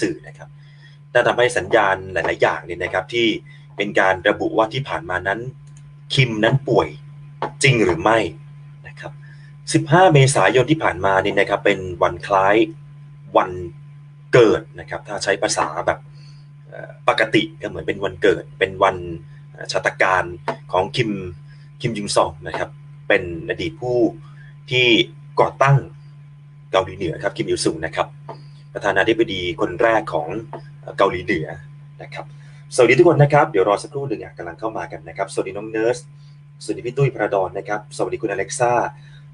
สื่อนะครับแต่ทำให้สัญญาณหลาย ๆ อย่างเนี่ยนะครับ ที่เป็นการระบุว่าที่ผ่านมานั้นคิมนั้นป่วยจริงหรือไม่นะครับ 15 เมษายนที่ผ่านมาเนี่ยนะครับเป็นวันคล้ายวันเกิดนะครับ ถ้าใช้ภาษาแบบปกติก็เหมือนเป็นวันเกิด เป็นวันชาตการของคิมคิมยุงซองนะครับ เป็นอดีตผู้ที่ก่อตั้งเกาหลีเหนือครับคิมอิลซุงนะครับ ประธานาธิบดีคนแรกของเกาหลีเหนือนะครับสวัสดีทุกคนนะครับ เดี๋ยวรอสักครู่หนึ่งกำลังเข้ามากันนะครับ สวัสดีน้องเนิร์ส สวัสดีพี่ตุ้ยพระดอนนะครับ สวัสดีคุณอเล็กซ่า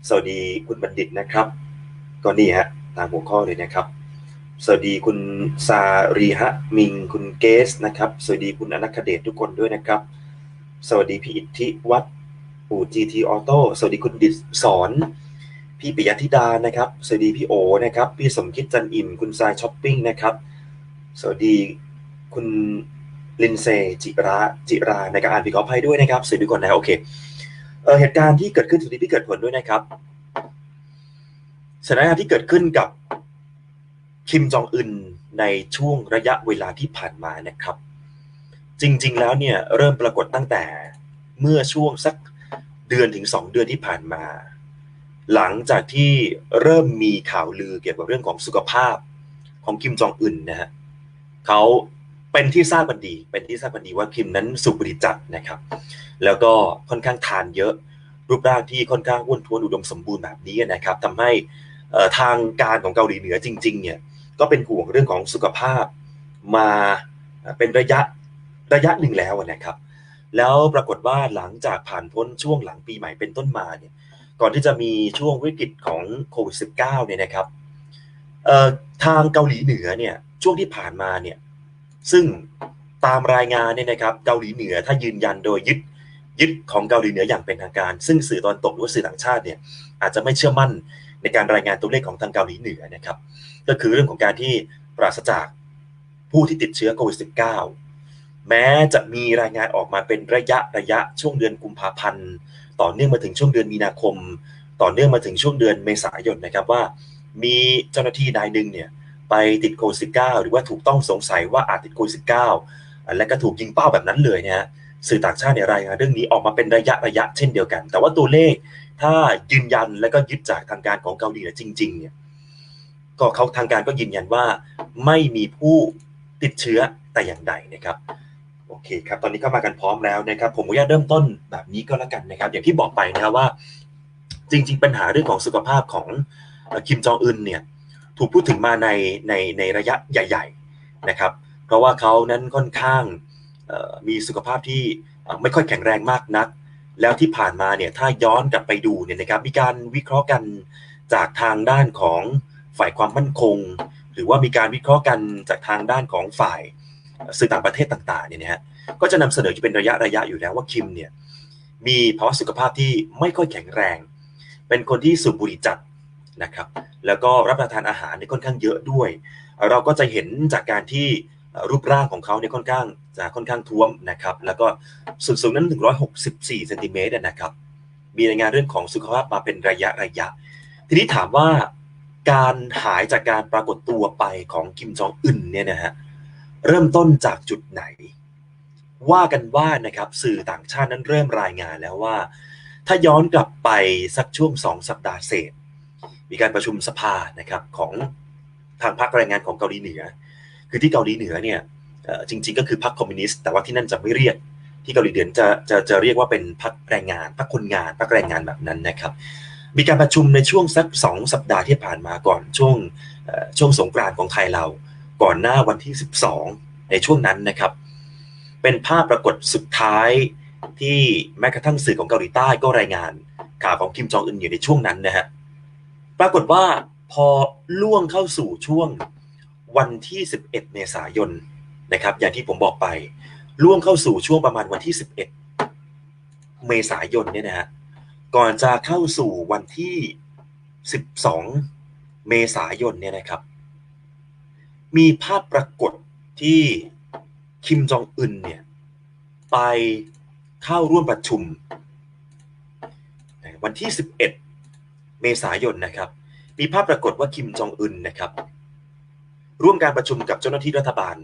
สวัสดีคุณบัณฑิตนะครับ ก็นี่ฮะตามหัวข้อเลยนะครับ สวัสดีคุณซารีฮะมิง คุณเกสนะครับ สวัสดีคุณอนัคเดชทุกคนด้วยนะครับ สวัสดีพี่อิทธิวัฒน์ปู่จีทีออโต้ สวัสดีคุณดิษสอน พี่ปิยธิดานะครับ สวัสดีพี่โอนะครับ พี่สมคิดจันอิ่ม คุณทรายช้อปปิ้งนะครับ สวัสดีคุณลินเซจิราจิราในการอ่านพี่ขออภัยด้วยนะครับสวัสดีทุกคนนะโอเคเออเหตุการณ์ที่เกิดขึ้นสุดที่พี่เกิดผลด้วยนะครับสถานการณ์ที่เกิดขึ้นกับคิมจองอึนในช่วงระยะเวลาที่ผ่านมานะครับ จริง ๆ แล้วเนี่ยเริ่มปรากฏตั้งแต่เมื่อช่วงสักเดือนถึง 2 เดือนที่ผ่านมา หลังจากที่เริ่มมีข่าวลือเกี่ยวกับเรื่องของสุขภาพของคิมจองอึนนะฮะเขาเป็นที่ทราบกันดี เป็นที่ทราบกันดีว่าคิมนั้นสูบบุหรี่จัดนะครับ แล้วก็ค่อนข้างทานเยอะ รูปร่างที่ค่อนข้างอ้วนท้วนอุดมสมบูรณ์แบบนี้นะครับทำให้ทางการของเกาหลีเหนือจริง ๆ เนี่ยก็เป็นห่วงเรื่องของสุขภาพมาเป็นระยะระยะหนึ่งแล้วนะครับ แล้วปรากฏว่าหลังจากผ่านพ้นช่วงหลังปีใหม่เป็นต้นมาเนี่ย ก่อนที่จะมีช่วงวิกฤตของโควิด -19 เนี่ยนะครับทางเกาหลีเหนือเนี่ยช่วงที่ผ่านมาเนี่ยซึ่งตามรายงานเนี่ยนะครับเกาหลีเหนือถ้ายืนยันโดยยึดยึดของเกาหลีเหนืออย่างเป็นทางการ ซึ่งสื่อตอนตกหรือสื่อต่างชาติเนี่ยอาจจะไม่เชื่อมั่นในการรายงานตัวเลขของทางเกาหลีเหนือนะครับก็คือเรื่องของการที่ปราศจากผู้ที่ติดเชื้อโควิด -19 แม้จะมีรายงานออกมาเป็นระยะระยะช่วงเดือนกุมภาพันธ์ ต่อเนื่องมาถึงช่วงเดือนมีนาคม ต่อเนื่องมาถึงช่วงเดือนเมษายนนะครับว่า มีเจ้าหน้าที่นายหนึ่งเนี่ยไปติดโควิด -19 หรือว่าถูกต้องสงสัยว่าอาจติดโควิด -19 และก็ถูกยิงเป้าแบบนั้นเลยเนะฮะสื่อต่างชาติเนี่ยรายงานเรื่องนี้ออกมาเป็นระยะระยะเช่นเดียวกัน แต่ว่าตัวเลขถ้ายืนยันและก็ยึดจากทางการของเกาหลีเหนือจริงๆเนี่ยก็เขาทางการก็ยืนยันว่าไม่มีผู้ติดเชื้อแต่อย่างใดนะครับ โอเคครับ ตอนนี้เข้ามากันพร้อมแล้วนะครับ ผมก็จะเริ่มต้นแบบนี้ก็แล้วกันนะครับ อย่างที่บอกไปนะครับว่า จริง ๆ ปัญหาเรื่องของสุขภาพของคิมจองอึนเนี่ย ถูกพูดถึงมาในในในระยะใหญ่ ๆนะครับ เพราะว่าเขานั้นค่อนข้างมีสุขภาพที่ไม่ค่อยแข็งแรงมากนัก แล้วที่ผ่านมาเนี่ยถ้าย้อนกลับไปดูเนี่ยนะครับ มีการวิเคราะห์กันจากทางด้านของฝ่ายความมั่นคง หรือว่ามีการวิเคราะห์กันจากทางด้านของฝ่าย สื่อต่างประเทศต่างๆเนี่ยนะฮะก็จะนำเสนออยู่เป็นระยะระยะอยู่แล้วว่าคิมเนี่ยมีภาวะสุขภาพที่ไม่ค่อยแข็งแรง เป็นคนที่สูบบุหรี่จัดนะครับ แล้วก็รับประทานอาหารเนี่ยค่อนข้างเยอะด้วย เราก็จะเห็นจากการที่รูปร่างของเขาเนี่ยค่อนข้างจะค่อนข้างท้วมนะครับ แล้วก็ส่วนสูงนั้น 164เซนติเมตรนะครับ มีรายงานเรื่องของสุขภาพมาเป็นระยะระยะ ทีนี้ถามว่าการหายจากการปรากฏตัวไปของคิมจองอึนเนี่ยนะฮะ เริ่มต้นจากจุดไหน ว่ากันว่านะครับสื่อต่างชาตินั้นเริ่มรายงานแล้วว่า ถ้าย้อนกลับไปสักช่วงสองสัปดาห์เศษ มีการประชุมสภานะครับของทางพรรคแรงงานของเกาหลีเหนือ คือที่เกาหลีเหนือเนี่ยจริง ๆ ก็คือพรรคคอมมิวนิสต์แต่ว่าที่นั่นจะไม่เรียก ที่เกาหลีเหนือจะจะจะเรียกว่าเป็นพรรคแรงงานพรรคคนงานพรรคแรงงานแบบนั้นนะครับ มีการประชุมในช่วงสักสองสัปดาห์ที่ผ่านมาก่อนช่วงช่วงสงกรานต์ของไทยเรา ก่อนหน้าวันที่ 12 ในช่วงนั้นนะครับ เป็นภาพปรากฏสุดท้ายที่แม้กระทั่งสื่อของเกาหลีใต้ก็รายงานข่าวของคิมจองอึนอยู่ในช่วงนั้นนะฮะปรากฏว่าพอล่วงเข้าสู่ช่วงวันที่ 11 เมษายนนะครับ อย่างที่ผมบอกไป ล่วงเข้าสู่ช่วงประมาณวันที่ 11 เมษายนเนี่ยนะฮะก่อนจะเข้าสู่วันที่ 12 เมษายนเนี่ยนะครับ มีภาพปรากฏที่คิมจองอึนเนี่ยไปเข้าร่วมประชุม วันที่ 11 เมษายนนะครับ มีภาพปรากฏว่าคิมจองอึนนะครับ ร่วมการประชุมกับเจ้าหน้าที่รัฐบาล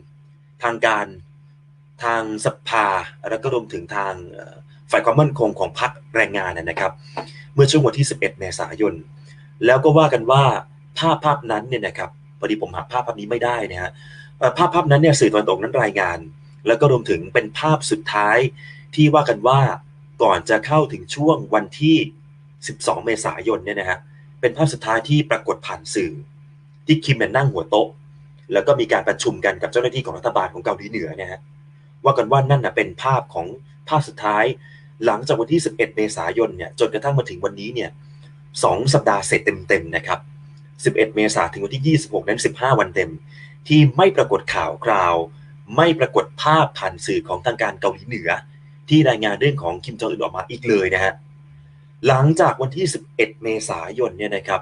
ทางการทางสภาแล้วก็รวมถึงทางฝ่ายความมั่นคงของพรรคแรงงานนะครับ เมื่อช่วงวันที่ 11 เมษายน แล้วก็ว่ากันว่าภาพภาพนั้นเนี่ยนะครับ พอดีผมหาภาพภาพนี้ไม่ได้นะฮะภาพภาพนั้นเนี่ยสื่อตะวันตกนั้นรายงาน แล้วก็รวมถึงเป็นภาพสุดท้ายที่ว่ากันว่าก่อนจะเข้าถึงช่วงวันที่ 12 เมษายนเนี่ยนะฮะเป็นภาพสุดท้ายที่ปรากฏผ่านสื่อ ที่คิมเนี่ยนั่งหัวโต๊ะ แล้วก็มีการประชุมกันกับเจ้าหน้าที่ของรัฐบาลของเกาหลีเหนือเนี่ยฮะว่ากันว่านั่นนะเป็นภาพของภาพสุดท้ายหลังจากวันที่ 11 เมษายนเนี่ยจนกระทั่งมาถึงวันนี้เนี่ยสองสัปดาห์เสร็จเต็มๆนะครับ 11 เมษายนถึงวันที่ 26 นั้น 15 วันเต็ม ที่ไม่ปรากฏข่าวคราว ไม่ปรากฏภาพผ่านสื่อของทางการเกาหลีเหนือ ที่รายงานเรื่องของคิมจองอึนออกมาอีกเลยนะฮะหลังจากวันที่ 11 เมษายนเนี่ยนะครับ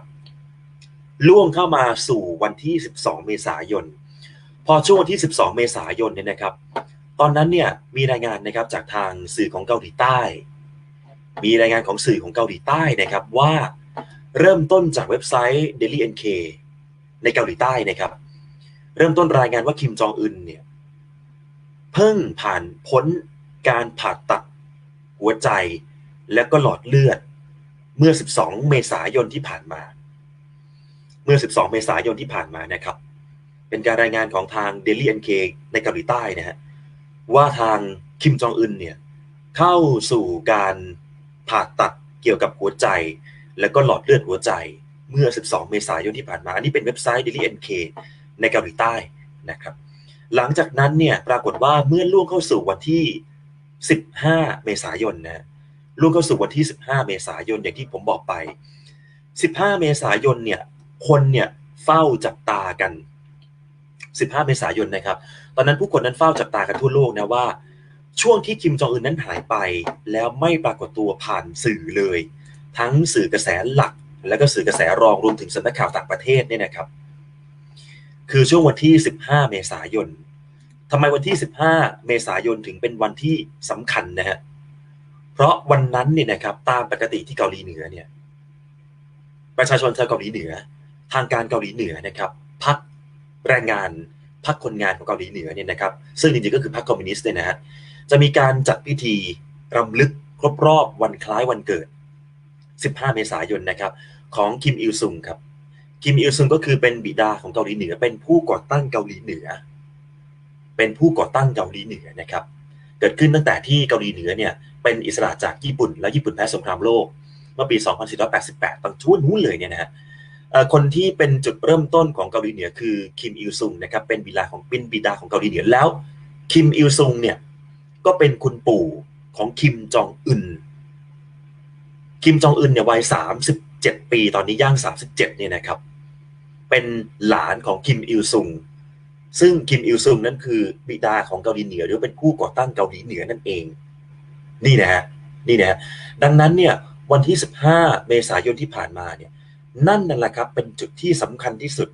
ล่วงเข้ามาสู่วันที่ 12 เมษายน พอช่วงวันที่ 12 เมษายนเนี่ยนะครับ ตอนนั้นเนี่ยมีรายงานนะครับจากทางสื่อของเกาหลีใต้ มีรายงานของสื่อของเกาหลีใต้นะครับว่า เริ่มต้นจากเว็บไซต์ Daily NK ในเกาหลีใต้นะครับ เริ่มต้นรายงานว่าคิมจองอึนเนี่ยเพิ่งผ่านพ้นการผ่าตัดหัวใจและก็หลอดเลือดเมื่อ 12 เมษายนที่ผ่านมา เมื่อ 12 เมษายนที่ผ่านมานะครับ เป็นการรายงานของทาง Daily NK ในเกาหลีใต้นะฮะว่าทางคิมจองอึนเนี่ยเข้าสู่การผ่าตัดเกี่ยวกับหัวใจ และก็หลอดเลือดหัวใจเมื่อ 12 เมษายนที่ผ่านมา อันนี้เป็นเว็บไซต์ Daily NK ในเกาหลีใต้นะครับ หลังจากนั้นเนี่ยปรากฏว่าเมื่อล่วงเข้าสู่วันที่ 15 เมษายนนะล่วงเข้าสู่วันที่ 15 เมษายนอย่างที่ผมบอกไป 15 เมษายนเนี่ยคนเนี่ยเฝ้าจับตากัน 15 เมษายนนะครับ ตอนนั้นผู้คนนั้นเฝ้าจับตากันทั่วโลกนะว่า ช่วงที่คิมจองอึนนั้นหายไป แล้วไม่ปรากฏตัวผ่านสื่อเลย ทั้งสื่อกระแสหลัก และก็สื่อกระแสรองรวมถึงสำนักข่าวต่างประเทศเนี่ยนะครับ คือช่วงวันที่ 15 เมษายนทำไมวันที่ 15 เมษายนถึงเป็นวันที่สำคัญนะฮะเพราะวันนั้นเนี่ยนะครับตามปกติที่เกาหลีเหนือเนี่ยประชาชนชาวเกาหลีเหนือ ทางการเกาหลีเหนือนะครับพักแรงงานพักคนงานของเกาหลีเหนือเนี่ยนะครับ ซึ่งจริงๆก็คือพรรคคอมมิวนิสต์เนี่ยนะฮะจะมีการจัดพิธีรำลึกครบรอบวันคล้ายวันเกิด 15 เมษายนนะครับของคิมอิลซุงครับคิมอิลซุงก็คือเป็นบิดาของเกาหลีเหนือ เป็นผู้ก่อตั้งเกาหลีเหนือ เป็นผู้ก่อตั้งเกาหลีเหนือนะครับเกิดขึ้นตั้งแต่ที่เกาหลีเหนือเนี่ยเป็นอิสระจากญี่ปุ่น และญี่ปุ่นแพ้สงครามโลกเมื่อปี 2488ตอนช่วงนู้นเลยเนี่ยนะฮะคนที่เป็นจุดเริ่มต้นของเกาหลีเหนือคือคิมอิลซุงนะครับเป็นบิดาของเป็นบิดาของเกาหลีเหนือแล้วคิมอิลซุงเนี่ยก็เป็นคุณปู่ของคิมจองอึน คิมจองอึนเนี่ยวัย37ปี ตอนนี้ย่าง37เจ็ดเนี่ยนะครับ เป็นหลานของคิมอิลซุง ซึ่งคิมอิลซุงนั่นคือบิดาของเกาหลีเหนือหรือเป็นผู้ก่อตั้งเกาหลีเหนือนั่นเอง นี่นะฮะนี่นะฮะดังนั้นเนี่ยวันที่ 15 เมษายนที่ผ่านมาเนี่ยนั่นนั่นแหละครับเป็นจุดที่สำคัญที่สุด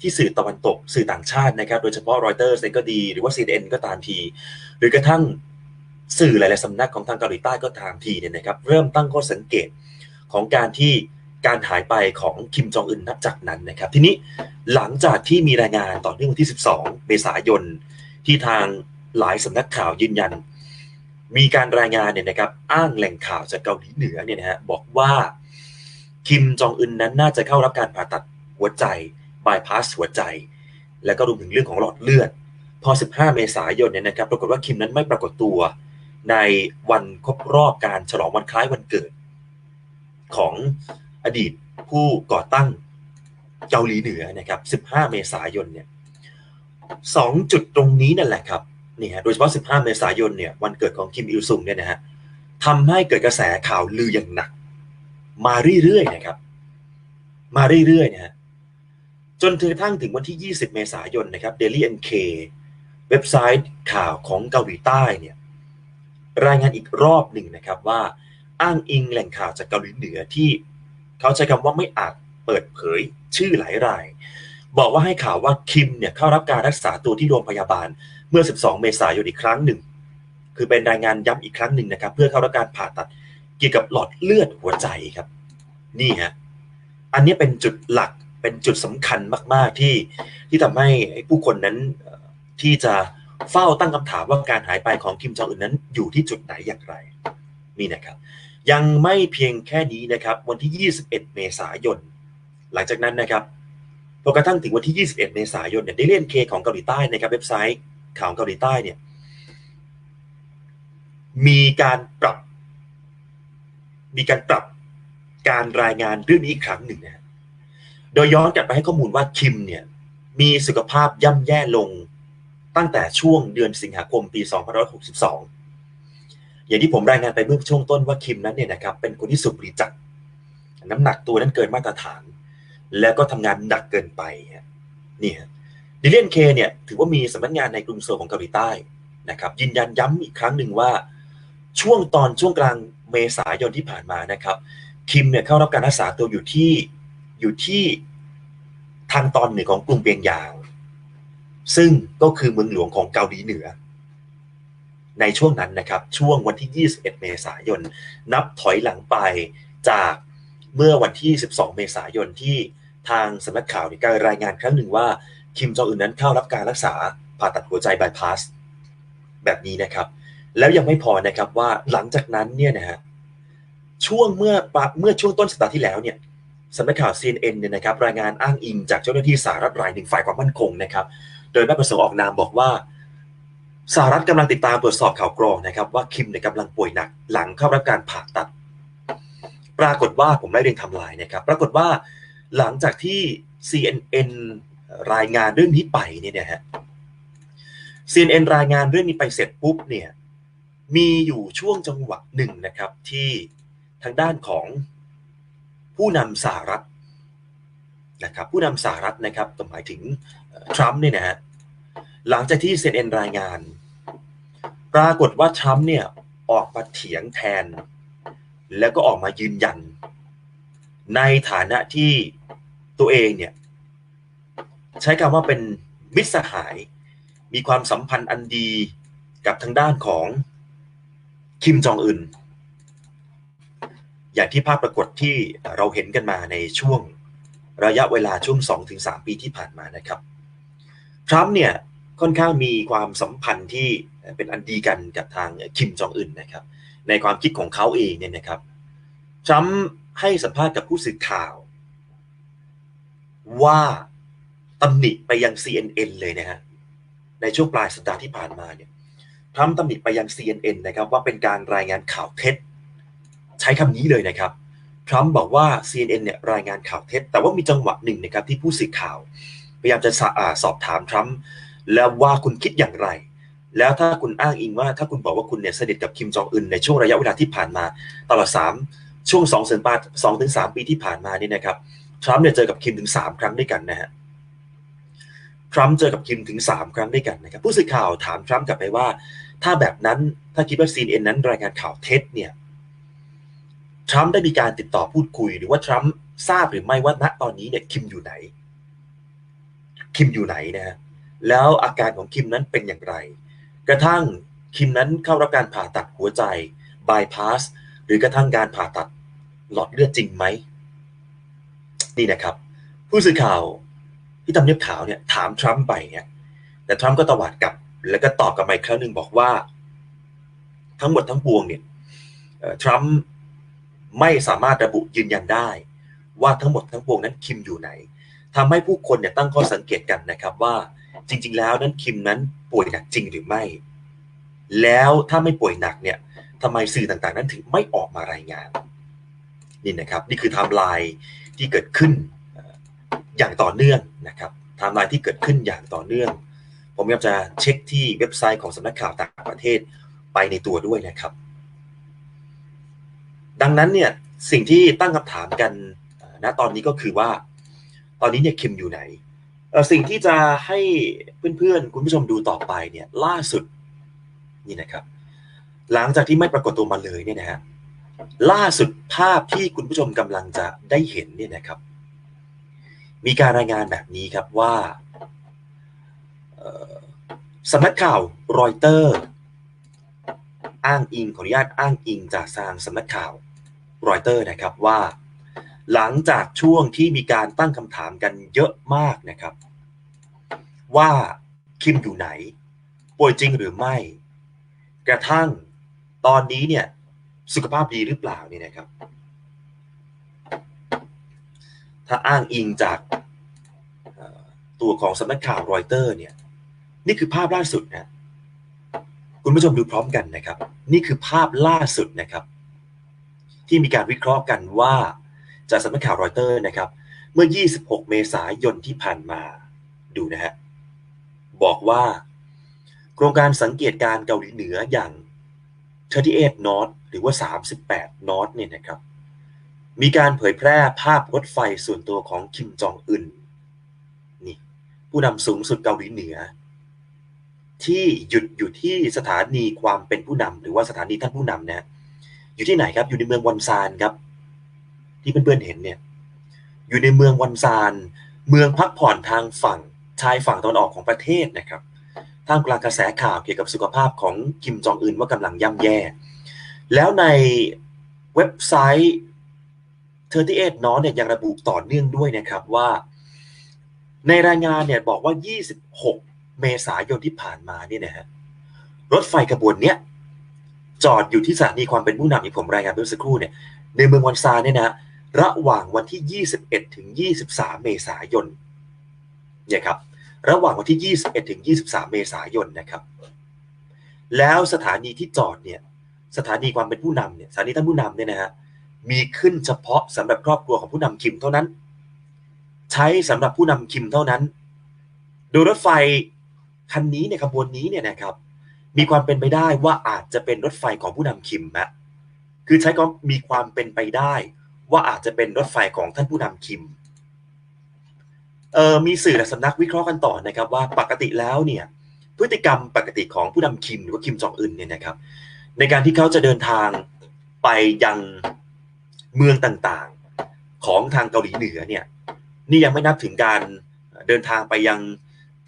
ที่สื่อตะวันตกสื่อต่างชาตินะครับ โดยเฉพาะรอยเตอร์เองก็ดี หรือว่า CNN ก็ตามที หรือกระทั่ง สื่อหลายๆสำนักของทางเกาหลีใต้ก็ตามทีเนี่ยนะครับเริ่มตั้งข้อสังเกตของการที่การหายไปของคิมจองอึนนับจากนั้นนะครับ ทีนี้หลังจากที่มีรายงานต่อเนื่องวันที่ 12 เมษายน ที่ทางหลายสำนักข่าวยืนยัน มีการรายงานเนี่ยนะครับอ้างแหล่งข่าวจากเกาหลีเหนือเนี่ยนะฮะบอกว่าคิมจองอึนนั้นน่าจะเข้ารับการผ่าตัดหัวใจบายพาสหัวใจ แล้วก็รวมถึงเรื่องของหลอดเลือด พอ 15 เมษายนเนี่ยนะครับปรากฏว่าคิมนั้นไม่ปรากฏตัว ในวันครบรอบการฉลองวันคล้ายวันเกิด ของอดีตผู้ก่อตั้งเกาหลีเหนือนะครับ 15 เมษายนเนี่ยสองจุดตรงนี้นั่นแหละครับนี่ฮะโดยเฉพาะ 15 เมษายนเนี่ยวันเกิดของคิมอิลซุงเนี่ยนะฮะทำให้เกิดกระแสข่าวลืออย่างหนัก มาเรื่อยๆนะครับ มาเรื่อยๆนะฮะจนกระทั่งถึงวันที่ 20 เมษายนนะครับ Daily NK เว็บไซต์ข่าวของเกาหลีใต้เนี่ย รายงานอีกรอบหนึ่งนะครับว่าอ้างอิงแหล่งข่าวจากเกาหลีเหนือที่เขาใช้คำว่าไม่อาจเปิดเผยชื่อหลายราย บอกว่าให้ข่าวว่าคิมเนี่ยเข้ารับการรักษาตัวที่โรงพยาบาลเมื่อ 12 เมษายนอีกครั้งหนึ่ง คือเป็นรายงานย้ำอีกครั้งหนึ่งนะครับ เพื่อเข้ารับการผ่าตัดเกี่ยวกับหลอดเลือดหัวใจครับ นี่ฮะอันนี้เป็นจุดหลักเป็นจุดสำคัญมาก ๆที่ที่ทำให้ผู้คนนั้นที่จะ เฝ้าตั้งคำถามว่าการหายไปของคิมจองอึนนั้นอยู่ที่จุดไหนอย่างไรนี่นะครับ ยังไม่เพียงแค่นี้นะครับ วันที่ 21 เมษายน หลังจากนั้นนะครับพอกระทั่งถึงวันที่ 21 เมษายนเนี่ยได้เล่นเคของเกาหลีใต้นะครับเว็บไซต์ข่าวเกาหลีใต้เนี่ยมีการปรับ มีการปรับการรายงานเรื่องนี้อีกครั้งหนึ่งนะโดยย้อนกลับไปให้ข้อมูลว่าคิมเนี่ยมีสุขภาพย่ำแย่ลง ตั้งแต่ช่วงเดือนสิงหาคมปี2562 อย่างที่ผมรายงานไปเมื่อช่วงต้นว่าคิมนั้นเนี่ยนะครับเป็นคนที่สูบบุหรี่จัด น้ำหนักตัวนั้นเกินมาตรฐาน แล้วก็ทำงานหนักเกินไปนี่ดิเลียนเคเนี่ยถือว่ามีสำนักงานในกรุงโซลของเกาหลีใต้นะครับยืนยันย้ำอีกครั้งหนึ่งว่า ช่วงตอนช่วงกลางเมษายนที่ผ่านมานะครับคิมเนี่ยเข้ารับการรักษาตัวอยู่ที่อยู่ที่ทางตอนเหนือของกรุงเปียงยาง ซึ่งก็คือเมืองหลวงของเกาหลีเหนือ ในช่วงนั้นนะครับ ช่วงวันที่ 21 เมษายน นับถอยหลังไปจากเมื่อวันที่ 12 เมษายนที่ทางสำนักข่าวการรายงานครั้งหนึ่งว่า คิมจองอึนนั้นเข้ารับการรักษาผ่าตัดหัวใจบายพาสแบบนี้นะครับ แล้วยังไม่พอนะครับว่าหลังจากนั้นเนี่ยนะฮะช่วงเมื่อเมื่อช่วงต้นสัปดาห์ที่แล้วเนี่ยสำนักข่าว CNN เนี่ยนะครับรายงานอ้างอิงจากเจ้าหน้าที่สหรัฐรายหนึ่งฝ่ายความมั่นคงนะครับ โดยไม่ประสงค์ออกนามบอกว่าสหรัฐกำลังติดตามตรวจสอบข่าวกรองนะครับ ว่าคิมเนี่ยกำลังป่วยหนักหลังเข้ารับการผ่าตัด ปรากฏว่าผมได้เรียงทำลายนะครับ ปรากฏว่าหลังจากที่ CNN รายงานเรื่องนี้ไปเนี่ยนะฮะ CNN รายงานเรื่องนี้ไปเสร็จปุ๊บเนี่ยมีอยู่ช่วงจังหวะหนึ่งนะครับที่ทางด้านของผู้นำสหรัฐนะครับผู้นำสหรัฐนะครับหมายถึง ทรัมป์เนี่ยนะฮะหลังจากที่ CNN รายงาน ปรากฏว่าทรัมป์เนี่ยออกมาเถียงแทน แล้วก็ออกมายืนยัน ในฐานะที่ตัวเองเนี่ยใช้คำว่าเป็นมิตรสหาย มีความสัมพันธ์อันดีกับทางด้านของคิมจองอึนอย่างที่ภาพปรากฏที่เราเห็นกันมาในช่วงระยะเวลาช่วง 2-3 ปีที่ผ่านมานะครับ ทรัมป์เนี่ยค่อนข้างมีความสัมพันธ์ที่เป็นอันดีกันกับทางคิมจองอึนนะครับ ในความคิดของเขาเองเนี่ยนะครับทรัมป์ให้สัมภาษณ์กับผู้สื่อข่าว ว่าตำหนิไปยัง CNN เลยนะฮะในช่วงปลายสัปดาห์ที่ผ่านมาเนี่ยทรัมป์ตำหนิไปยัง CNN นะครับว่าเป็นการรายงานข่าวเท็จ ใช้คำนี้เลยนะครับทรัมป์บอกว่า CNN เนี่ยรายงานข่าวเท็จ แต่ว่ามีจังหวะหนึ่งนะครับที่ผู้สื่อข่าว พยายามจะสอบถามทรัมป์แล้วว่าคุณคิดอย่างไร แล้วถ้าคุณอ้างอิงว่าถ้าคุณบอกว่าคุณเนี่ยสนิทกับคิมจองอึนในช่วงระยะเวลาที่ผ่านมาตลอด 3 ช่วง2งปาสองถึงสปีที่ผ่านมานี่นะครับทรัมป์เนี่ยเจอกับคิมถึง 3 ครั้งด้วยกันนะฮะทรัมป์เจอกับคิมถึง 3 ครั้งด้วยกันนะครับผู้สื่อข่าวถามทรัมป์กลับไปว่า ถ้าแบบนั้นถ้าคิดว่า CNN นั้นรายงานข่าวเท็จเนี่ยทรัมป์ได้มีการติดต่อพูดคุย หรือว่าทรัมป์ทราบหรือไม่ว่าณตอนนี้เนี่ยคิมอยู่ไหน คิมอยู่ไหนนะฮะแล้วอาการของคิมนั้นเป็นอย่างไร กระทั่งคิมนั้นเข้ารับการผ่าตัดหัวใจบายพาสหรือกระทั่งการผ่าตัดหลอดเลือดจริงไหมนี่นะครับ ผู้สื่อข่าวที่ทำเนียบขาวเนี่ยถามทรัมป์ไปเนี่ยแต่ทรัมป์ก็ตวาดกลับ แล้วก็ตอบกลับมาอีกครั้งหนึ่งบอกว่า ทั้งหมดทั้งปวงเนี่ยทรัมป์ไม่สามารถระบุยืนยันได้ ว่าทั้งหมดทั้งปวงนั้นคิมอยู่ไหน ทำให้ผู้คนเนี่ยตั้งข้อสังเกตกันนะครับว่า จริง ๆ แล้วนั้นคิมนั้นป่วยหนักจริงหรือไม่ แล้วถ้าไม่ป่วยหนักเนี่ยทำไมสื่อต่างๆ นั้นถึงไม่ออกมารายงานนี่นะครับนี่คือไทม์ไลน์ที่เกิดขึ้นอย่างต่อเนื่องนะครับไทม์ไลน์ที่เกิดขึ้นอย่างต่อเนื่อง ผมอยากจะเช็คที่เว็บไซต์ของสำนักข่าวต่างประเทศไปในตัวด้วยนะครับ ดังนั้นเนี่ยสิ่งที่ตั้งคำถามกันณตอนนี้ก็คือว่า ตอนนี้เนี่ยคิมอยู่ไหน สิ่งที่จะให้เพื่อนๆ คุณผู้ชมดูต่อไปเนี่ยล่าสุดนี่นะครับ หลังจากที่ไม่ปรากฏตัวมาเลยเนี่ยนะฮะล่าสุดภาพที่คุณผู้ชมกำลังจะได้เห็นเนี่ยนะครับ มีการรายงานแบบนี้ครับว่าสำนักข่าวรอยเตอร์ อ้างอิงขออนุญาตอ้างอิงจากทางสำนักข่าวรอยเตอร์นะครับว่า หลังจากช่วงที่มีการตั้งคำถามกันเยอะมากนะครับ ว่าคิมอยู่ไหน ป่วยจริงหรือไม่ กระทั่งตอนนี้เนี่ยสุขภาพดีหรือเปล่านี่นะครับ ถ้าอ้างอิงจากตัวของสำนักข่าวรอยเตอร์เนี่ยนี่คือภาพล่าสุดนะคุณผู้ชมดูพร้อมกันนะครับ นี่คือภาพล่าสุดนะครับ ที่มีการวิเคราะห์กันว่า จากสำนักข่าวรอยเตอร์นะครับ เมื่อ 26 เมษายนที่ผ่านมาดูนะฮะบอกว่า โครงการสังเกตการเกาหลีเหนืออย่าง38 North หรือว่า 38 North เนี่ยนะครับ มีการเผยแพร่ภาพรถไฟส่วนตัวของคิมจองอึนนี่ผู้นำสูงสุดเกาหลีเหนือ ที่หยุดอยู่ที่สถานีความเป็นผู้นำหรือว่าสถานีท่านผู้นำนะอยู่ที่ไหนครับอยู่ในเมืองวันซานครับ ที่เพื่อนๆเห็นเนี่ย อยู่ในเมืองวันซาน เมืองพักผ่อนทางฝั่งชายฝั่งตะวันออกของประเทศนะครับท่ามกลางกระแสข่าวเกี่ยวกับสุขภาพของคิมจองอึนว่ากำลังย่ำแย่ แล้วในเว็บไซต์38น้อเนี่ยยังระบุต่อเนื่องด้วยนะครับว่า ในรายงานเนี่ยบอกว่า 26 เมษายนที่ผ่านมาเนี่ยนะฮะรถไฟขบวนเนี้ยจอดอยู่ที่สถานีความเป็นผู้นำที่ผมรายงานไปเมื่อสักครู่เนี่ยในเมืองวันซานเนี่ยนะ ระหว่างวันที่ 21 ถึง 23 เมษายนเนี่ยครับระหว่างวันที่ 21 ถึง 23 เมษายนนะครับ แล้วสถานีที่จอดเนี่ยสถานีความเป็นผู้นำเนี่ยสถานีท่านผู้นำเนี่ยนะฮะมีขึ้นเฉพาะสำหรับครอบครัวของผู้นำคิมเท่านั้น ใช้สำหรับผู้นำคิมเท่านั้น โดยรถไฟคันนี้เนี่ยขบวนนี้เนี่ยนะครับ มีความเป็นไปได้ว่าอาจจะเป็นรถไฟของผู้นำคิมนะคือใช้ก็มีความเป็นไปได้ ว่าอาจจะเป็นรถไฟของท่านผู้นำคิมเอ่อมีสื่อและสำนักวิเคราะห์กันต่อนะครับว่าปกติแล้วเนี่ยพฤติกรรมปกติของผู้นำคิมหรือว่าคิมจองอึนเนี่ยนะครับ ในการที่เขาจะเดินทางไปยังเมืองต่างๆของทางเกาหลีเหนือเนี่ยนี่ยังไม่นับถึงการเดินทางไปยัง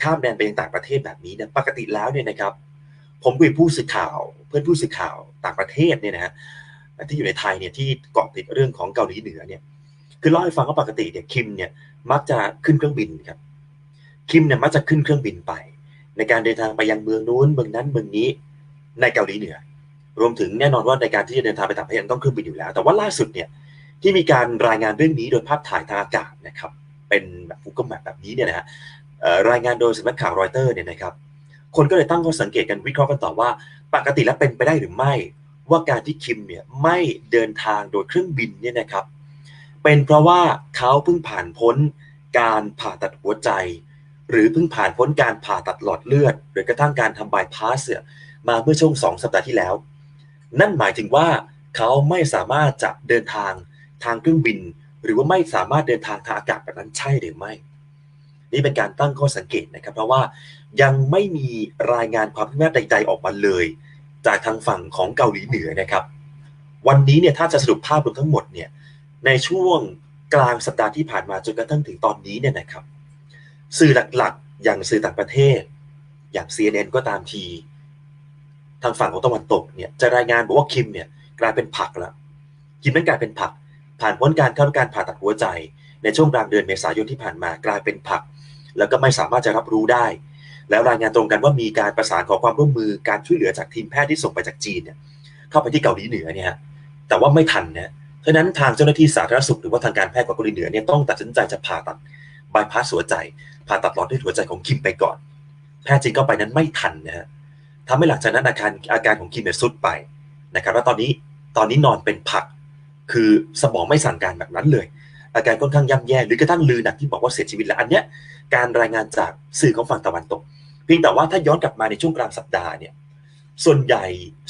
ข้ามแดนไปยังต่างประเทศแบบนี้นี่ยปกติแล้วเนี่ยนะครับ ผมคุยผู้สื่อข่าว เพื่อนผู้สื่อข่าวต่างประเทศเนี่ยนะฮะ ที่อยู่ในไทยเนี่ยที่เกาะติดเรื่องของเกาหลีเหนือเนี่ยคือเล่าให้ฟังว่าปกติเนี่ยคิมเนี่ยมักจะขึ้นเครื่องบินครับคิมเนี่ยมักจะขึ้นเครื่องบินไป ในการเดินทางไปยังเมืองนู้นเมืองนั้นเมืองนี้ในเกาหลีเหนือ รวมถึงแน่นอนว่าในการที่จะเดินทางไปต่างประเทศต้องเครื่องบินอยู่แล้ว แต่ว่าล่าสุดเนี่ยที่มีการรายงานเรื่องนี้โดยภาพถ่ายทางอากาศนะครับ เป็นแบบฟุกกแมปแบบนี้เนี่ยนะฮะรายงานโดยสำนักข่าวรอยเตอร์เนี่ยนะครับ คนก็เลยตั้งข้อสังเกตกันวิเคราะห์กันต่อว่า ปกติแล้วเป็นไปได้หรือไม่ ว่าการที่คิมเนี่ยไม่เดินทางโดยเครื่องบินเนี่ยนะครับ เป็นเพราะว่าเขาเพิ่งผ่านพ้นการผ่าตัดหัวใจ หรือเพิ่งผ่านพ้นการผ่าตัดหลอดเลือด หรือกระทั่งการทำบายพาสเนี่ยมาเมื่อช่วงสองสัปดาห์ที่แล้ว นั่นหมายถึงว่าเขาไม่สามารถจะเดินทางทางเครื่องบิน หรือว่าไม่สามารถเดินทางทางอากาศแบบนั้นใช่หรือไม่ นี่เป็นการตั้งข้อสังเกตนะครับ เพราะว่ายังไม่มีรายงานความคืบหน้าใดๆออกมาเลย จากทางฝั่งของเกาหลีเหนือนะครับ วันนี้เนี่ยถ้าจะสรุปภาพรวมทั้งหมดเนี่ยในช่วงกลางสัปดาห์ที่ผ่านมาจนกระทั่งถึงตอนนี้เนี่ยนะครับ สื่อหลักๆ อย่างสื่อต่างประเทศ อย่าง CNN ก็ตามที ทางฝั่งของตะวันตกเนี่ยจะรายงานบอกว่าคิมเนี่ยกลายเป็นผักแล้วคิมนั้นกลายเป็นผัก ผ่านพ้นการเข้ารับการผ่าตัดหัวใจ ในช่วงกลางเดือนเมษายนที่ผ่านมากลายเป็นผัก แล้วก็ไม่สามารถจะรับรู้ได้ แล้วรายงานตรงกันว่ามีการประสานขอความร่วมมือการช่วยเหลือจากทีมแพทย์ที่ส่งไปจากจีนเนี่ยเข้าไปที่เกาหลีเหนือเนี่ยแต่ว่าไม่ทันนะเพราะนั้นทางเจ้าหน้าที่สาธารณสุขหรือว่าทางการแพทย์ของเกาหลีเหนือเนี่ยต้องตัดสินใจจะผ่าตัดบายพาสหัวใจ ผ่าตัดหลอดเลือดหัวใจของคิมไปก่อน แพทย์จีนเข้าไปนั้นไม่ทันนะฮะทำให้หลังจากนั้นอาการอาการของคิมเนี่ยสุดไปนะครับแล้วตอนนี้ตอนนี้นอนเป็นผัก คือสมองไม่สั่งการแบบนั้นเลย อาการค่อนข้างย่ำแย่หรือกระทั่งลือหนักที่บอกว่าเสียชีวิตแล้วอันเนี้ยการรายงานจากสื่อของฝั่งตะวันตก พียงแต่ว่าถ้าย้อนกลับมาในช่วงกลางสัปดาห์เนี่ยส่วนใหญ่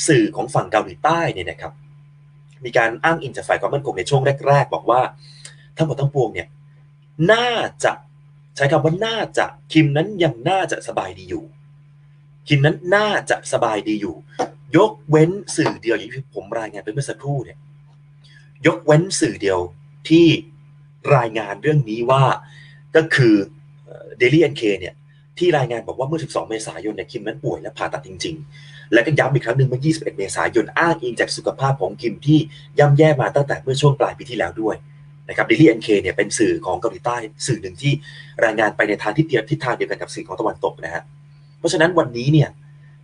สื่อของฝั่งเกาหลีใต้เนี่ยนะครับมีการอ้างอิงจากฝ่ายความมั่นคงในช่วงแรก ๆ บอกว่าทั้งหมดทั้งปวงเนี่ยน่าจะใช้คำว่าน่าจะคิมนั้นยังน่าจะสบายดีอยู่ คิมนั้นน่าจะสบายดีอยู่ ยกเว้นสื่อเดียวอย่างที่ผมรายงานไปเมื่อสักครู่เนี่ยยกเว้นสื่อเดียวที่รายงานเรื่องนี้ว่าก็คือเดลี่เอ็นเคเนี่ย ที่รายงานบอกว่าเมื่อ 12 เมษายนเนี่ยคิมนั้นป่วยและผ่าตัดจริง ๆ และก็ย้ำอีกครั้งหนึ่งเมื่อ 21 เมษายนอ้างอิงจากสุขภาพของคิมที่ย่ำแย่มาตั้งแต่เมื่อช่วงปลายปีที่แล้วด้วยนะครับ Daily NK เนี่ยเป็นสื่อของเกาหลีใต้สื่อหนึ่งที่รายงานไปในทางที่เดียวทิศทางเดียวกันกับสื่อของตะวันตกนะฮะเพราะฉะนั้นวันนี้เนี่ย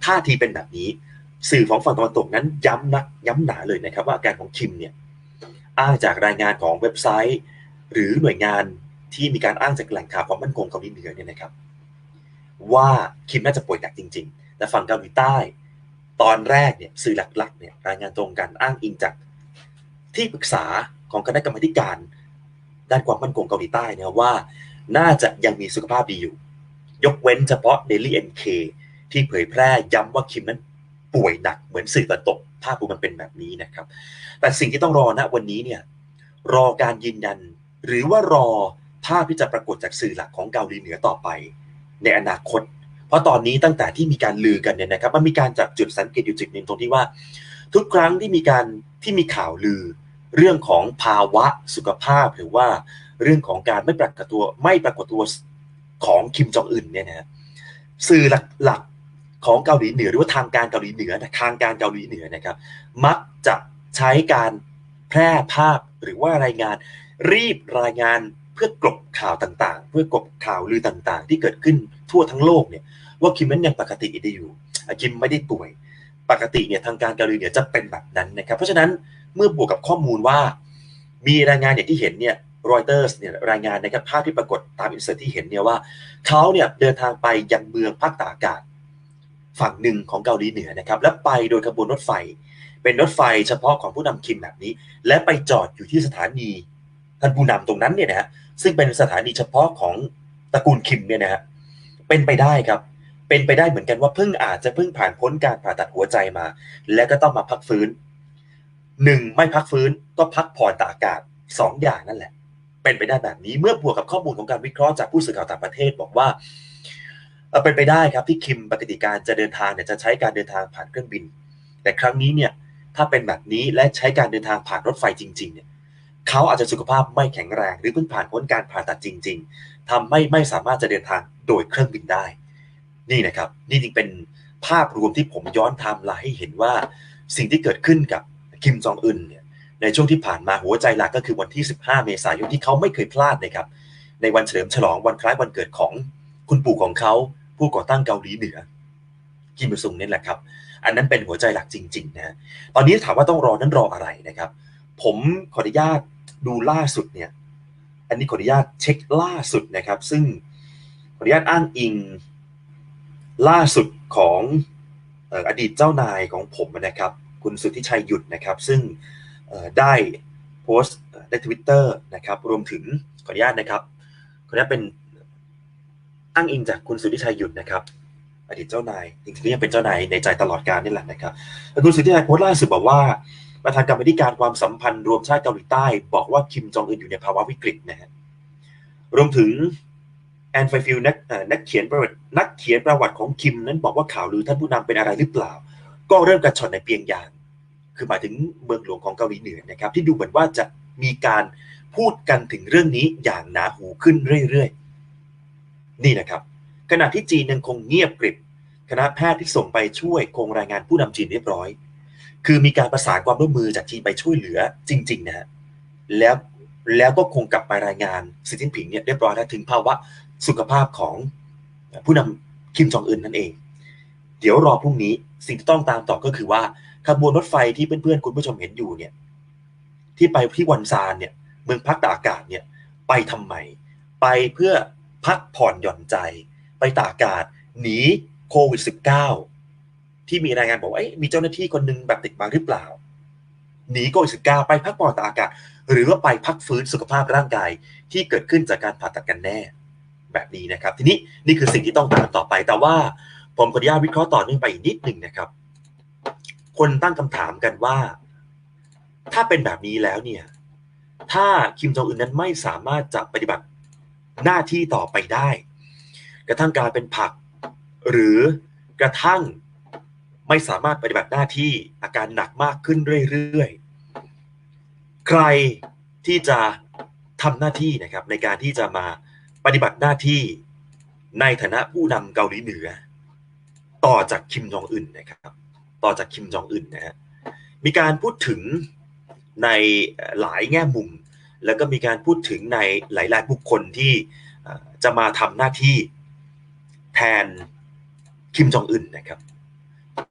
ท่าทีเป็นแบบนี้ สื่อของฝั่งตะวันตกนั้นย้ำนักย้ำหนาเลยนะครับว่าอาการของคิมเนี่ยอ้างจากรายงานของเว็บไซต์ หรือหน่วยงานที่มีการอ้างจากแหล่งข่าวความมั่นคงเกาหลีเหนือเนี่ยนะครับ ว่าคิมน่าจะป่วยหนักจริง ๆ แต่ฝั่งเกาหลีใต้ ตอนแรกเนี่ยสื่อหลักๆเนี่ยรายงานตรงกันอ้างอิงจากที่ปรึกษาของคณะกรรมการด้านความมั่นคงเกาหลีใต้เนี่ยว่าน่าจะยังมีสุขภาพดีอยู่ ยกเว้นเฉพาะ Daily NK ที่เผยแพร่ย้ำว่าคิมนั้นป่วยหนักเหมือนสื่อตะวันตกภาพรวมมันเป็นแบบนี้นะครับ แต่สิ่งที่ต้องรอณวันนี้เนี่ยรอการยืนยัน หรือว่ารอภาพที่จะปรากฏจากสื่อหลักของเกาหลีเหนือต่อไป ในอนาคต เพราะตอนนี้ตั้งแต่ที่มีการลือกันเนี่ยนะครับมันมีการจับจุดสังเกตอยู่จุดหนึ่งตรงที่ว่า ทุกครั้งที่มีการที่มีข่าวลือ เรื่องของภาวะสุขภาพหรือว่าเรื่องของการไม่ปรากฏตัวไม่ปรากฏตัวของคิมจองอึนเนี่ยนะสื่อหลักๆของเกาหลีเหนือหรือว่าทางการเกาหลีเหนือนะทางการเกาหลีเหนือนะครับ มักจะใช้การแพร่ภาพหรือว่ารายงานรีบรายงาน พื่อกลบข่าวต่างๆ เพื่อกลบข่าวลือต่างๆ ที่เกิดขึ้นทั่วทั้งโลกเนี่ย ว่าคิมนั้นยังปกติดีอยู่อะคิมไม่ได้ป่วย ปกติเนี่ยทางการเกาหลีเหนือจะเป็นแบบนั้นนะครับ เพราะฉะนั้นเมื่อบวกกับข้อมูลว่า มีรายงานอย่างที่เห็นเนี่ยรอยเตอร์สเนี่ยรายงานนะครับภาพที่ปรากฏตามอินเสิร์ตที่เห็นเนี่ยว่าเขาเนี่ยเดินทางไปยังเมืองภาคตากอากาศ ฝั่งหนึ่งของเกาหลีเหนือนะครับ และไปโดยขบวนรถไฟ เป็นรถไฟเฉพาะของผู้นำคิมแบบนี้ และไปจอดอยู่ที่สถานีท่านผู้นำตรงนั้นเนี่ยนะฮะ ซึ่งเป็นสถานีเฉพาะของตระกูลคิมเนี่ยนะฮะเป็นไปได้ครับ เป็นไปได้เหมือนกันว่าเพิ่งอาจจะเพิ่งผ่านพ้นการผ่าตัดหัวใจมา และก็ต้องมาพักฟื้นหนึ่งไม่พักฟื้นก็พักผ่อนตากอากาศสองอย่างนั่นแหละ เป็นไปได้แบบนี้เมื่อบวกกับข้อมูลของการวิเคราะห์จากผู้สื่อข่าวต่างประเทศบอกว่าเป็นไปได้ครับที่คิมปกติการจะเดินทางเนี่ยจะใช้การเดินทางผ่านเครื่องบิน แต่ครั้งนี้เนี่ยถ้าเป็นแบบนี้และใช้การเดินทางผ่านรถไฟจริง ๆ เนี่ย เขาอาจจะสุขภาพไม่แข็งแรง หรือเพิ่งผ่านพ้นการผ่าตัดจริง ๆทำให้ไม่สามารถจะเดินทางโดยเครื่องบินได้ นี่นะครับ นี่จึงเป็นภาพรวมที่ผมย้อนไทม์ไลน์ให้เห็นว่า สิ่งที่เกิดขึ้นกับคิมจองอึนเนี่ยในช่วงที่ผ่านมาหัวใจหลักก็คือวันที่ 15 เมษายนที่เขาไม่เคยพลาดนะครับ ในวันเฉลิมฉลองวันคล้ายวันเกิดของคุณปู่ของเขาผู้ก่อตั้งเกาหลีเหนือคิมซุงนี่แหละครับ อันนั้นเป็นหัวใจหลักจริงๆนะตอนนี้ถามว่าต้องรอนั้นรออะไรนะครับ ผมขออนุญาต ดูล่าสุดเนี่ยอันนี้ขออนุญาตเช็คล่าสุดนะครับ ซึ่งขออนุญาตอ้างอิงล่าสุดของออดีตเจ้านายของผมนะครับ คุณสุทธิชัยหยุดนะครับ ซึ่งได้โพสต์ในทวิตเตอร์นะครับรวมถึงขออนุญาตนะครับขออนุญาตเป็นอ้างอิงจากคุณสุทธิชัยหยุดนะครับ อดีตเจ้านายจริงๆก็ยังเป็นเจ้านายในใจตลอดกาลนี่แหละนะครับคุณสุทธิชัยโพสต์ล่าสุดบอกว่า ประธานกรรมธิการความสัมพันธ์รวมชาติเกาหลีใต้ บอกว่าคิมจองอึนอยู่ในภาวะวิกฤตนะฮะรวมถึงแอนไฟฟิลนักเอ่อนักเขียนประวัตินักเขียนประวัติของคิมนั้นบอกว่าข่าวลือท่านผู้นำเป็นอะไรหรือเปล่า ก็เริ่มกระชอนในเปียงยาง คือหมายถึงเมืองหลวงของเกาหลีเหนือนะครับ ที่ดูเหมือนว่าจะมีการพูดกันถึงเรื่องนี้อย่างหนาหูขึ้นเรื่อยๆ นี่นะครับ ขณะที่จีนยังคงเงียบกริบ คณะแพทย์ที่ส่งไปช่วยคงรายงานผู้นำจีนเรียบร้อย คือมีการประสานความร่วมมือจากจีนไปช่วยเหลือจริงๆนะฮะแล้วแล้วก็คงกลับไปรายงานสีจิ้นผิงเนี่ยเรียบร้อยแล้วถึงภาวะสุขภาพของผู้นำคิมจองอึนนั่นเอง เดี๋ยวรอพรุ่งนี้สิ่งที่ต้องตามต่อก็คือว่าขบวนรถไฟที่เพื่อนๆคุณผู้ชมเห็นอยู่เนี่ยที่ไปที่วันซานเนี่ยเมืองพักตากอากาศเนี่ยไปทำไมไปเพื่อพักผ่อนหย่อนใจ ไปตากอากาศหนีโควิด -19 ที่มีรายงานบอกว่ามีเจ้าหน้าที่คนหนึงแบบติดมาหรือเปล่าหนีโควิด -19 ไปพักผ่อนตากอากาศหรือว่าไปพักฟื้นสุขภาพร่างกายที่เกิดขึ้นจากการผ่าตัดกันแน่ แบบนี้นะครับ ทีนี้นี่คือสิ่งที่ต้องตามต่อไป แต่ว่าผมขออนุญาตวิเคราะห์ต่อเนื่องไปอีกนิดหนึ่งนะครับ คนตั้งคำถามกันว่า ถ้าเป็นแบบนี้แล้วเนี่ย ถ้าคิมจองอึนนั้นไม่สามารถจะปฏิบัติหน้าที่ต่อไปได้ กระทั่งกายเป็นผัก หรือกระทั่ง ไม่สามารถปฏิบัติหน้าที่อาการหนักมากขึ้นเรื่อยๆ ใครที่จะทำหน้าที่นะครับในการที่จะมาปฏิบัติหน้าที่ในฐานะผู้นำเกาหลีเหนือ ต่อจากคิมจองอึนนะครับ ต่อจากคิมจองอึนนะฮะมีการพูดถึงในหลายแง่มุม แล้วก็มีการพูดถึงในหลายๆบุคคลที่จะมาทำหน้าที่แทนคิมจองอึนนะครับ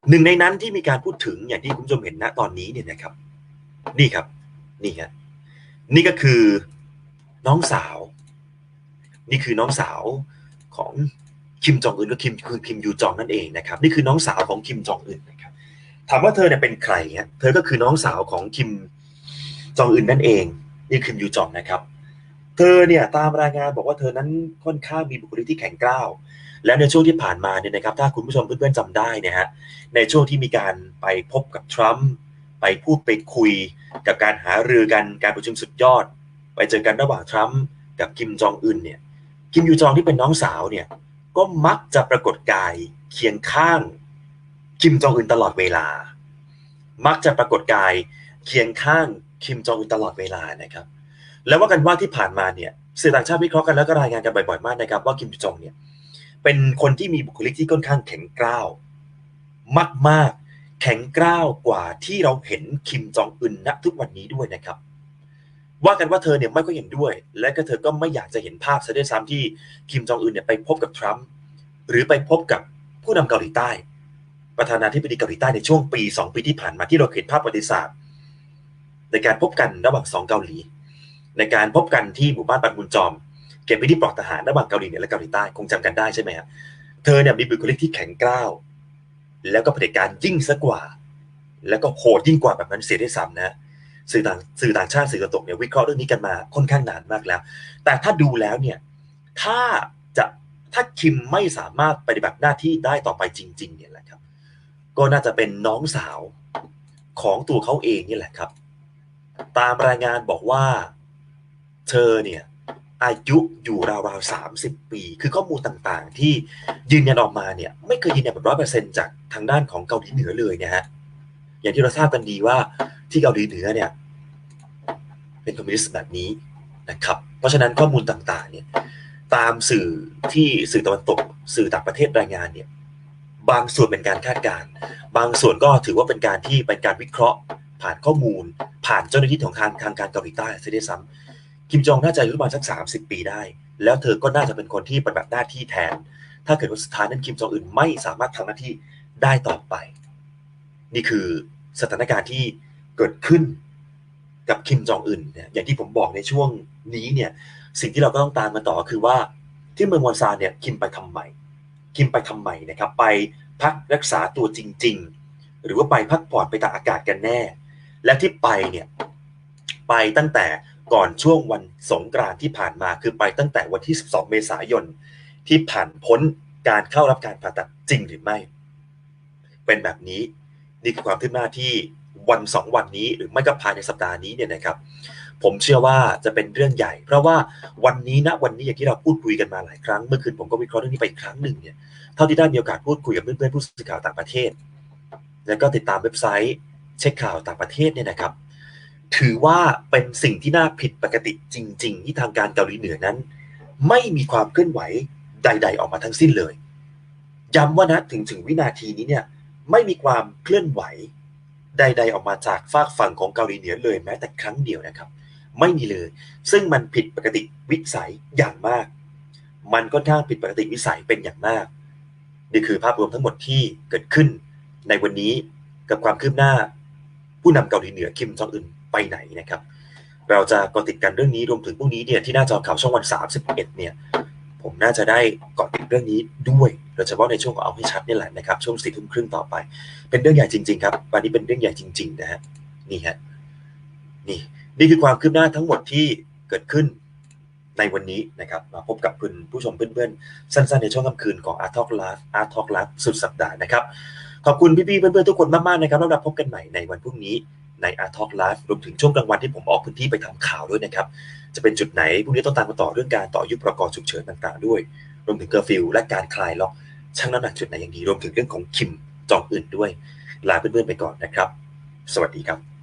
หนึ่งในนั้นที่มีการพูดถึงอย่างที่คุณผู้ชมเห็นณตอนนี้เนี่ยนะครับ นี่ครับนี่ครับนี่ก็คือน้องสาว นี่คือน้องสาวของคิมจองอึนก็คิมคือคิมยูจองนั่นเองนะครับ นี่คือน้องสาวของคิมจองอึนนะครับ ถามว่าเธอเนี่ยเป็นใครฮะเธอก็คือน้องสาวของคิมจองอึนนั่นเอง นี่คิมยูจองนะครับ เธอเนี่ยตามรายงานบอกว่าเธอนั้นค่อนข้างมีบุคลิกที่แข็งกร้าว แล้วในช่วงที่ผ่านมาเนี่ยนะครับถ้าคุณผู้ชมเพื่อนๆจำได้เนี่ยฮะในช่วงที่มีการไปพบกับทรัมป์ไปพูดไปคุยกับการหารือกันการประชุมสุดยอด ไปเจอกันระหว่างทรัมป์กับคิมจองอึนเนี่ยคิมยูจองที่เป็นน้องสาวเนี่ยก็มักจะปรากฏกายเคียงข้างคิมจองอึนตลอดเวลา มักจะปรากฏกายเคียงข้างคิมจองอึนตลอดเวลานะครับ แล้วว่ากันว่าที่ผ่านมาเนี่ยสื่อต่างชาติวิเคราะห์กันแล้วก็รายงานกันบ่อยๆมากนะครับว่าคิมจองเนี่ย เป็นคนที่มีบุคลิกที่ค่อนข้างแข็งกร้าวมากๆ แข็งกร้าวกว่าที่เราเห็นคิมจองอึนณทุกวันนี้ด้วยนะครับ ว่ากันว่าเธอเนี่ยไม่ก็เห็นด้วย และก็เธอก็ไม่อยากจะเห็นภาพซะด้วยซ้ำที่คิมจองอึนเนี่ยไปพบกับทรัมป์หรือไปพบกับผู้นำเกาหลีใต้ ประธานาธิบดีเกาหลีใต้ในช่วงปี 2 ปีที่ผ่านมาที่เราเห็นภาพประวัติศาสตร์ในการพบกันระหว่างสองเกาหลี ในการพบกันที่หมู่บ้านปันบุญจอม เก็บไปที่ปลอกทหารระหว่างเกาหลีเหนือและเกาหลีใต้คงจำกันได้ใช่ไหมครับเธอเนี่ยมีบุคลิกที่แข็งกร้าว แล้วก็เผด็จการยิ่งซะกว่า แล้วก็โหดยิ่งกว่าแบบนั้นเสียด้วยซ้ำนะสื่อต่างสื่อต่างชาติสื่อตะวันตกเนี่ยวิเคราะห์เรื่องนี้กันมาค่อนข้างนานมากแล้ว แต่ถ้าดูแล้วเนี่ยถ้าจะถ้าคิมไม่สามารถปฏิบัติหน้าที่ได้ต่อไปจริง ๆ เนี่ยแหละครับ ก็น่าจะเป็นน้องสาวของตัวเขาเองนี่แหละครับ ตามรายงานบอกว่าเธอเนี่ย อายุอยู่ราวๆสามสิบปี คือข้อมูลต่างๆ ที่ยืนยันออกมาเนี่ย ไม่เคยยืนยันแบบร้อยเปอร์เซ็นจากทางด้านของเกาหลีเหนือเลยนะฮะอย่างที่เราทราบกันดีว่าที่เกาหลีเหนือเนี่ย เป็นคอมมิวนิสต์แบบนี้นะครับ เพราะฉะนั้นข้อมูลต่างๆ เนี่ย ตามสื่อที่สื่อตะวันตก สื่อต่างประเทศรายงานเนี่ย บางส่วนเป็นการคาดการณ์บางส่วนก็ถือว่าเป็นการที่เป็นการวิเคราะห์ ผ่านข้อมูล ผ่านเจ้าหน้าที่ของทางทางการเกาหลีใต้ซะด้วยซ้ำ คิมจองน่าจะอายุประมาณสักสามสิบปีได้ แล้วเธอก็น่าจะเป็นคนที่ปฏิบัติหน้าที่แทน ถ้าเกิดว่าสุดท้ายนั้นคิมจองอึนไม่สามารถทำหน้าที่ได้ต่อไป นี่คือสถานการณ์ที่เกิดขึ้นกับคิมจองอึนเนี่ยอย่างที่ผมบอกในช่วงนี้เนี่ยสิ่งที่เราก็ต้องตามมาต่อคือว่าที่เมืองวอนซานเนี่ยคิมไปทำไมคิมไปทำไมนะครับ ไปพักรักษาตัวจริง ๆ หรือว่าไปพักผ่อนไปตากอากาศกันแน่ และที่ไปเนี่ยไปตั้งแต่ ก่อนช่วงวันสงกรานที่ผ่านมาคือไปตั้งแต่วันที่ 12 เมษายนที่ผ่านพ้นการเข้ารับการผ่าตัดจริงหรือไม่ เป็นแบบนี้นี่คือความคืบหน้าที่วันสองวันนี้หรือไม่ก็ภายในสัปดาห์นี้เนี่ยนะครับ ผมเชื่อว่าจะเป็นเรื่องใหญ่ เพราะว่าวันนี้นะวันนี้อย่างที่เราพูดคุยกันมาหลายครั้งเมื่อคืนผมก็วิเคราะห์เรื่องนี้ไปอีกครั้งหนึ่งเนี่ยเท่าที่ได้มีโอกาสพูดคุยกับเพื่อนๆผู้สื่อข่าวต่างประเทศ แล้วก็ติดตามเว็บไซต์เช็คข่าวต่างประเทศเนี่ยนะครับ ถือว่าเป็นสิ่งที่น่าผิดปกติจริง ๆ ที่ทางการเกาหลีเหนือนั้น ไม่มีความเคลื่อนไหวใด ๆ ออกมาทั้งสิ้นเลย ย้ำว่านะถึงถึงวินาทีนี้เนี่ยไม่มีความเคลื่อนไหวใด ๆ ออกมาจากฝากฝั่งของเกาหลีเหนือเลยแม้แต่ครั้งเดียวนะครับ ไม่มีเลย ซึ่งมันผิดปกติวิสัยอย่างมาก มันก็ท่างผิดปกติวิสัยเป็นอย่างมาก นี่คือภาพรวมทั้งหมดที่เกิดขึ้นในวันนี้กับความคืบหน้า ผู้นำเกาหลีเหนือคิมจองอึน ไปไหนนะครับ เราจะกดติดกันเรื่องนี้รวมถึงพรุ่งนี้เนี่ยที่หน้าจอข่าวช่องวัน31เนี่ย ผมน่าจะได้เกาะติดเรื่องนี้ด้วยโดยเฉพาะในช่วงของเอาให้ชัดนี่แหละนะครับ ช่วงสี่ทุ่มครึ่งต่อไป เป็นเรื่องใหญ่จริง ๆ ครับวันนี้เป็นเรื่องใหญ่จริง ๆ นะฮะนี่ฮะนี่นี่คือความคืบหน้าทั้งหมดที่เกิดขึ้นในวันนี้นะครับมาพบกับคุณผู้ชมเพื่อนๆ สั้นๆ ในช่วงค่ำคืนของ Art Talk Live Art Talk Live สุดสัปดาห์นะครับ ขอบคุณพี่ๆเพื่อนๆ ทุกคนมากๆนะครับแล้วเราพบกันใหม่ในวันพรุ่งนี้ ใน Art Talk Live รวมถึงช่วงกลางวันที่ผมออกพื้นที่ไปทำข่าวด้วยนะครับ จะเป็นจุดไหนพรุ่งนี้ต้องตามมาต่อเรื่องการต่อยุบประกอบฉุกเฉินต่างๆด้วย รวมถึงเกอร์ฟิลและการคลายล็อกชั่งน้ำหนักจุดไหนอย่างดี รวมถึงเรื่องของคิมจองอื่นด้วย ลาเพื่อนๆไปก่อนนะครับ สวัสดีครับ